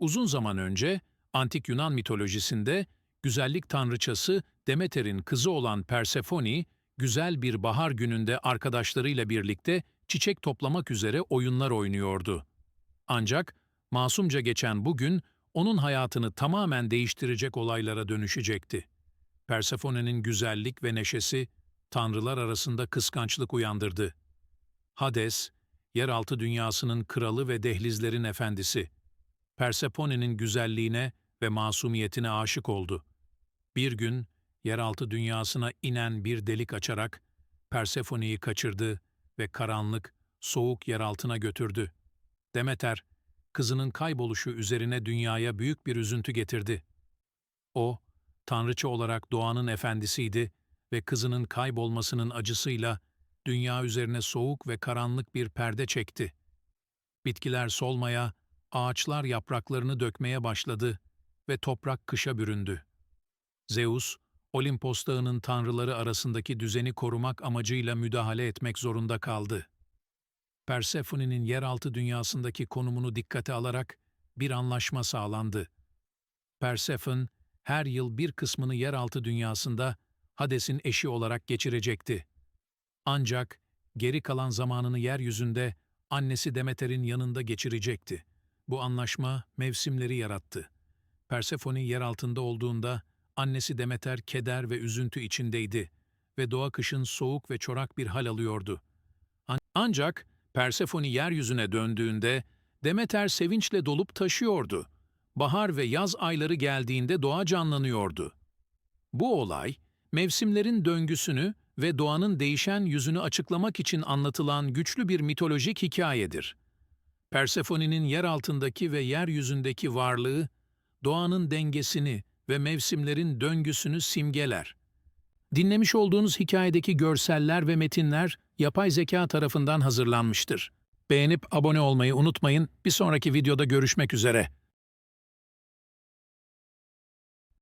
Uzun zaman önce antik Yunan mitolojisinde güzellik tanrıçası Demeter'in kızı olan Persefone, güzel bir bahar gününde arkadaşlarıyla birlikte çiçek toplamak üzere oyunlar oynuyordu. Ancak masumca geçen bu gün onun hayatını tamamen değiştirecek olaylara dönüşecekti. Persephone'nin güzellik ve neşesi tanrılar arasında kıskançlık uyandırdı. Hades, yeraltı dünyasının kralı ve dehlizlerin efendisi. Persephone'nin güzelliğine ve masumiyetine aşık oldu. Bir gün yeraltı dünyasına inen bir delik açarak Persephone'yi kaçırdı ve karanlık, soğuk yeraltına götürdü. Demeter, kızının kayboluşu üzerine dünyaya büyük bir üzüntü getirdi. O, tanrıça olarak doğanın efendisiydi ve kızının kaybolmasının acısıyla dünya üzerine soğuk ve karanlık bir perde çekti. Bitkiler solmaya, ağaçlar yapraklarını dökmeye başladı ve toprak kışa büründü. Zeus, Olimpos dağının tanrıları arasındaki düzeni korumak amacıyla müdahale etmek zorunda kaldı. Persephone'nin yeraltı dünyasındaki konumunu dikkate alarak bir anlaşma sağlandı. Persephone, her yıl bir kısmını yeraltı dünyasında Hades'in eşi olarak geçirecekti. Ancak geri kalan zamanını yeryüzünde annesi Demeter'in yanında geçirecekti. Bu anlaşma mevsimleri yarattı. Persefone yer altında olduğunda annesi Demeter keder ve üzüntü içindeydi ve doğa kışın soğuk ve çorak bir hal alıyordu. An- Ancak Persefone yeryüzüne döndüğünde Demeter sevinçle dolup taşıyordu. Bahar ve yaz ayları geldiğinde doğa canlanıyordu. Bu olay, mevsimlerin döngüsünü ve doğanın değişen yüzünü açıklamak için anlatılan güçlü bir mitolojik hikayedir. Persephone'nin yer altındaki ve yeryüzündeki varlığı, doğanın dengesini ve mevsimlerin döngüsünü simgeler. Dinlemiş olduğunuz hikayedeki görseller ve metinler yapay zeka tarafından hazırlanmıştır. Beğenip abone olmayı unutmayın. Bir sonraki videoda görüşmek üzere.